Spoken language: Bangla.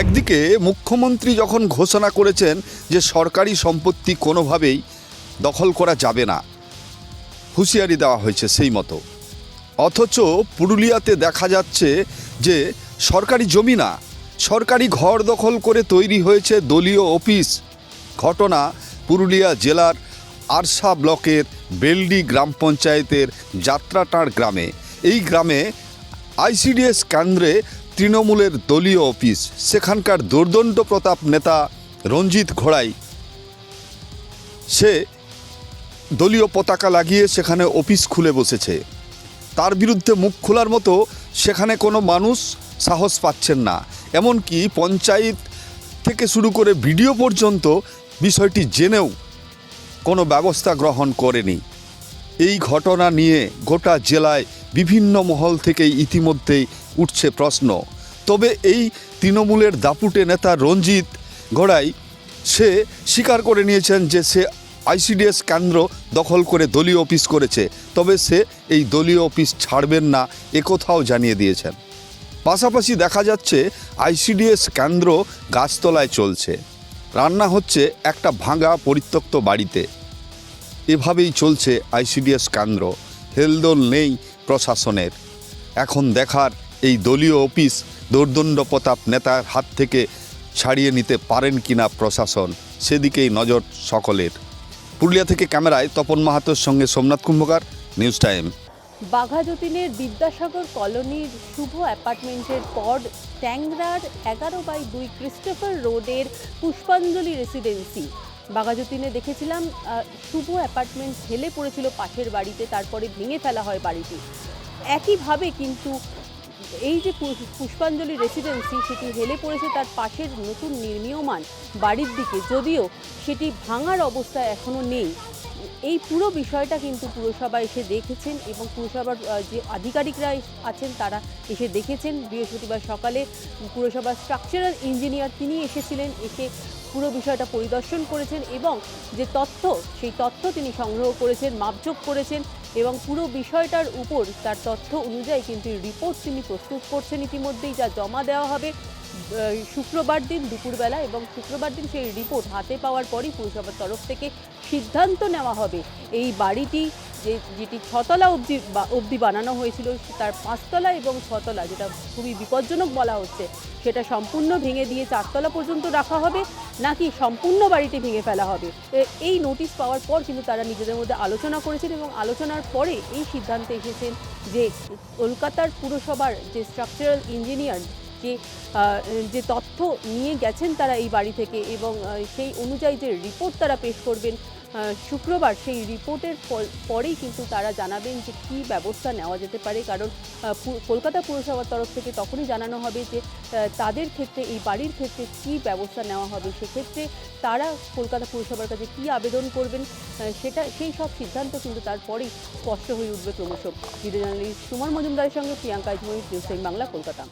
একদিকে মুখ্যমন্ত্রী যখন ঘোষণা করেছেন যে সরকারি সম্পত্তি কোনোভাবেই দখল করা যাবে না, হুঁশিয়ারি দেওয়া হয়েছে সেই মতো। অথচ পুরুলিয়াতে দেখা যাচ্ছে যে সরকারি জমি না, সরকারি ঘর দখল করে তৈরি হয়েছে দলীয় অফিস। ঘটনা পুরুলিয়া জেলার আরসা ব্লকের বেলডি গ্রাম পঞ্চায়েতের যাত্রাটাঁড় গ্রামে। এই গ্রামে আইসিডিএস কেন্দ্রে তৃণমূলের দলীয় অফিস। সেখানকার দুর্দণ্ড প্রতাপ নেতা রঞ্জিত ঘোড়াই। সে দলীয় পতাকা লাগিয়ে সেখানে অফিস খুলে বসেছে। তার বিরুদ্ধে মুখ খোলার মতো সেখানে কোনো মানুষ সাহস পাচ্ছেন না। এমনকি পঞ্চায়েত থেকে শুরু করে ভিডিও পর্যন্ত বিষয়টি জেনেও কোনো ব্যবস্থা গ্রহণ করেনি। এই ঘটনা নিয়ে গোটা জেলায় বিভিন্ন মহল থেকে ইতিমধ্যেই উঠছে প্রশ্ন। তবে এই তৃণমূলের দাপুটে নেতা রঞ্জিত ঘোড়াই সে স্বীকার করে নিয়েছেন যে সে আইসিডিএস কেন্দ্র দখল করে দলীয় অফিস করেছে, তবে সে এই দলীয় অফিস ছাড়বেন না একথাও জানিয়ে দিয়েছেন। পাশাপাশি দেখা যাচ্ছে আইসিডিএস কেন্দ্র গাছতলায় চলছে। রান্না হচ্ছে একটা ভাঙা পরিত্যক্ত বাড়িতে। এভাবেই চলছে আইসিডিএস কেন্দ্র। হেলদোল নেই প্রশাসনের। এখন দেখার এই দলীয় অফিস দোর্দণ্ড প্রতাপ নেতার হাত থেকে ছাড়িয়ে নিতে পারেন কিনা প্রশাসন, সেদিকেই নজর সকলের। পুরুলিয়া থেকে ক্যামেরায় তপন মাহাতোর সঙ্গে সোমনাথ কুম্ভকার, নিউজ টাইম। বাঘা যতীনের বিদ্যাসাগর কলোনির শুভ অ্যাপার্টমেন্টের পর ট্যাংরার এগারো বাই দুই ক্রিস্টোফার রোডের পুষ্পাঞ্জলি রেসিডেন্সি বাঘাযতীনে দেখেছিলাম শুভ অ্যাপার্টমেন্ট ঢেলে পড়েছিল পাশের বাড়িতে, তারপরে ভেঙে ফেলা হয় বাড়িটি। একইভাবে কিন্তু এই যে পুষ্পাঞ্জলি রেসিডেন্সি সেটি হেলে পড়েছে তার পাশের নতুন নির্মীয়মান বাড়ির দিকে, যদিও সেটি ভাঙার অবস্থা এখনও নেই। এই পুরো বিষয়টা কিন্তু পুরসভা এসে দেখেছেন এবং পুরসভার যে আধিকারিকরা আছেন তারা এসে দেখেছেন। বৃহস্পতিবার সকালে পুরসভার স্ট্রাকচারাল ইঞ্জিনিয়ার তিনি এসেছিলেন, এসে পুরো বিষয়টা পরিদর্শন করেছেন এবং যে তথ্য, সেই তথ্য তিনি সংগ্রহ করেছেন, মাপজোক করেছেন এবং পুরো বিষয়টার উপর তার তথ্য অনুযায়ী কিন্তু রিপোর্ট তিনি প্রস্তুত করছেন ইতিমধ্যেই, যা জমা দেওয়া হবে। শুক্রবার দিন দুপুরবেলা এবং শুক্রবার দিন সেই রিপোর্ট হাতে পাওয়ার পরই পুরসভার তরফ থেকে সিদ্ধান্ত নেওয়া হবে। এই বাড়িটি যে, যেটি ছতলা অবধি অবধি বানানো হয়েছিল তার পাঁচতলা এবং ছতলা যেটা খুবই বিপজ্জনক বলা হচ্ছে, সেটা সম্পূর্ণ ভেঙে দিয়ে চারতলা পর্যন্ত রাখা হবে নাকি সম্পূর্ণ বাড়িটি ভেঙে ফেলা হবে? এই নোটিশ পাওয়ার পর কিন্তু তারা নিজেদের মধ্যে আলোচনা করেছেন এবং আলোচনার পরে এই সিদ্ধান্তে এসেছেন যে কলকাতার পুরসভার যে স্ট্রাকচারাল ইঞ্জিনিয়ার যে যে তথ্য নিয়ে গেছেন তারা এই বাড়ি থেকে এবং সেই অনুযায়ী যে রিপোর্ট তারা পেশ করবেন শুক্রবার সেই রিপোর্টের পর- পরেই কিন্তু তারা জানাবেন যে কী ব্যবস্থা নেওয়া যেতে পারে। কারণ কলকাতা পুরসভার তরফ থেকে তখনই জানানো হবে যে তাদের ক্ষেত্রে, এই বাড়ির ক্ষেত্রে কী ব্যবস্থা নেওয়া হবে। সেক্ষেত্রে তারা কলকাতা পুরসভার কাছে কী আবেদন করবেন সেটা, সেই সব সিদ্ধান্ত কিন্তু তারপরেই স্পষ্ট হয়ে উঠবে ক্রমশ। ভিডিও জার্নালিস্ট সুমন মজুমদারের সঙ্গে প্রিয়াঙ্কা ঝুমরি নিউজ বাংলা, কলকাতা।